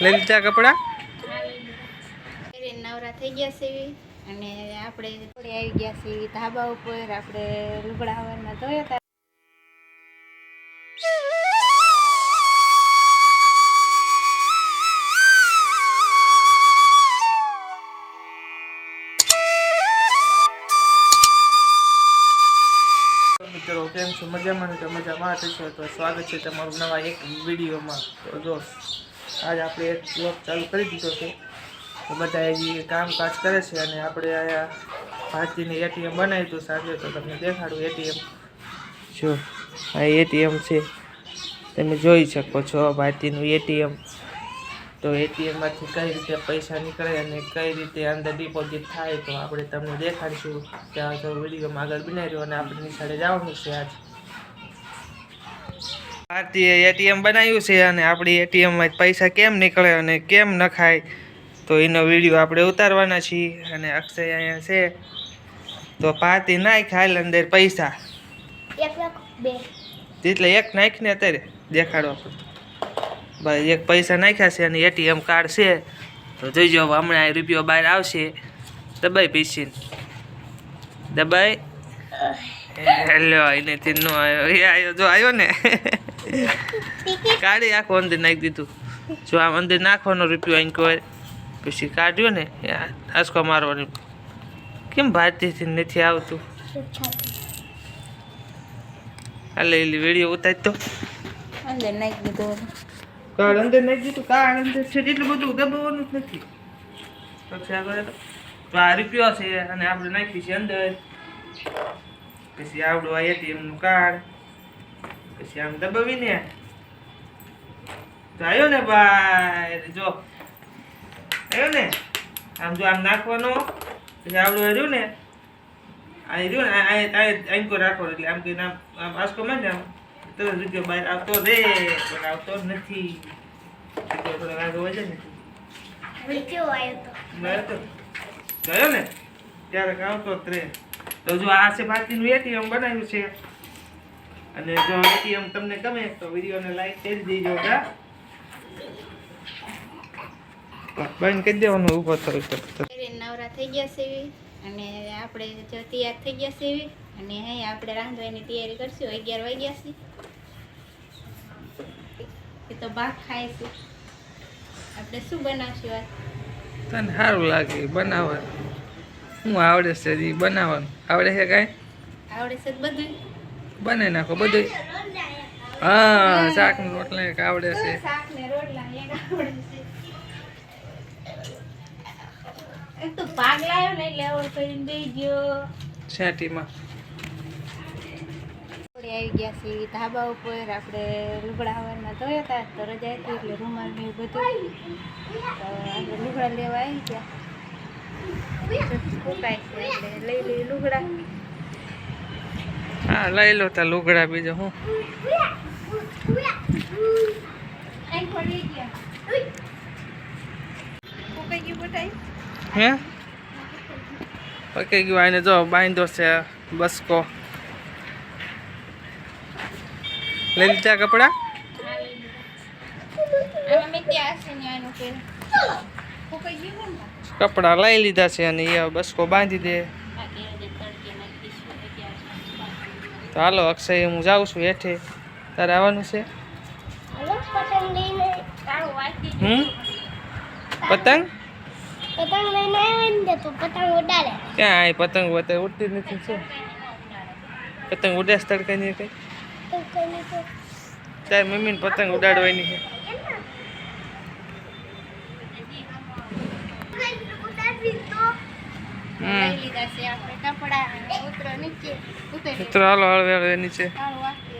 લઈ લીધા કપડા નવરા થઈ ગયા છે અને આપણે થોડી આવી ગયા છીએ ધાબા ઉપર. આપણે લુગડા હવારમાં ધોયા હતા મિત્રો કેમ છો? મજામાં ને? મજામાં. તો સ્વાગત છે તમારું નવા એક વિડીયોમાં. તો જો આજ આપણે એક બ્લોક ચાલુ કરી દીધો છે. તો બધા હજી કામકાજ કરે છે અને આપણે આયા ભારતીને એટીએમ બનાવ્યું હતું સાંજે, તો તમને દેખાડું એટીએમ. જો, આ એટીએમ છે. તમે જોઈ શકો છો ભારતીનું એટીએમ. તો એટીએમમાંથી કઈ રીતે પૈસા નીકળે અને કઈ રીતે અંદર ડિપોઝિટ થાય, તો આપણે તમને દેખાડીશું. ત્યાં તો વિડીયોમાં આગળ બનાવી અને આપણે નિશાળે જવાનું છે આજ. ભારતીય એટીએમ બનાવ્યું છે અને આપણી એટીએમમાં પૈસા કેમ નીકળે અને કેમ નખાય તો એનો વીડિયો આપણે ઉતારવાના છીએ અને અક્ષય અહીંયા છે. તો ભારતી નાખ હાલ અંદર પૈસા. એટલે એક નાખને અત્યારે દેખાડવા આપણે. ભાઈ એક પૈસા નાખ્યા છે અને એટીએમ કાર્ડ છે. તો જોઈજો હમણાં રૂપિયો બહાર આવશે. દબાઈ પીસીને. દબાઈ. હેલો એનેથી નો આવ્યો. એ આવ્યો જો આવ્યો ને. કાઢી આખું અંદર નાખી દીધું. જો આમ અંદર નાખવાનો રૂપિયો અહીં કોઈ પછી કાઢ્યો ને આસકો મારવાની. કેમ ભારતીયથી નથી આવતું? હાલે એલી વીડિયો ઉતારી તો અંદર નાખી દીધું કાળ અંદર નાખી દીધું. કાળ અંદર છે એટલું બધું દબાવવાનું જ નથી. પછી આગળ તો આ રૂપિયો છે અને આપણે નાખી છે અંદર. પછી આવડું આ એટીએમનું કાર્ડ. પછી આમ દબાવીને. તો આવ્યો ને ભાઈ જો. આવ્યો ને? આમ જો આમ નાખવાનો. પછી આવડું હર્યું ને. આ રહ્યું ને આંકો રાખવાનો એટલે આમ કે આમ આમ આસકો માં ને આમ તો રૂપિયો બહાર આવતો રે પણ આવતો નથી. થોડો આગળ છે ને. ગયો ને? ત્યારે આવતો જ રે. તો જો આ છે બાકીનું એટીએમ બનાવ્યું છે. અને જો એટીએમ તમને ગમે તો વિડીયોને લાઈક કરી દેજો કા બંધ કરી દેવાનું ઊભો થયો નવરા થઈ ગયા છે અને આપણે જો તૈયાર થઈ ગયા છે અને અહીં આપણે રાંધવાની તૈયારી કરશું અગિયાર વાગ્યા છે. એ તો ભાગ ખાય છે. આપણે શું બનાવશું આજ? તને સારું લાગે બનાવવાનું. હું આવડે છે બનાવવાનું? આવડે છે કાંઈ? આવડે છે બધું બનાવી નાખો બધું હા શાકનું રોટલા આવડે છે. ને રોટલા એક આવડે છે. છાંટીમાં. આવી ગયા છીએ ધાબા ઉપર આપણે લુગડા હવારમાં ધોયા હતા તો રજા હતી એટલે રૂમાલ ને એવું બધું. તો આપણે લુગડા લેવા આવી ગયા. સુકાય છે એટલે લઈ લઈ લુગડા. લઈ લો તા લુગડા બીજો, હું. હે? પકી ગયું આને જો બાંધો છે બસકો. લઈ લીધા કપડા? કપડા લઈ લીધા છે અને એ બસકો બાંધી દે. તો હાલો, અક્ષય, હું જાઉં છું હેઠે. તારે આવવાનું છે? હમ? પતંગ? ક્યાં? આ પતંગ અત્યારે ઉડતી નથી, શું? પતંગ ઉડે તડકાની કઈ તારી મમ્મીને પતંગ ઉડાડવાની છે હમ લઈ લીધા છે. આપણે કપડા ઉતરો નીચે ઉતરી હાલો હળવે નીચે. વાંચી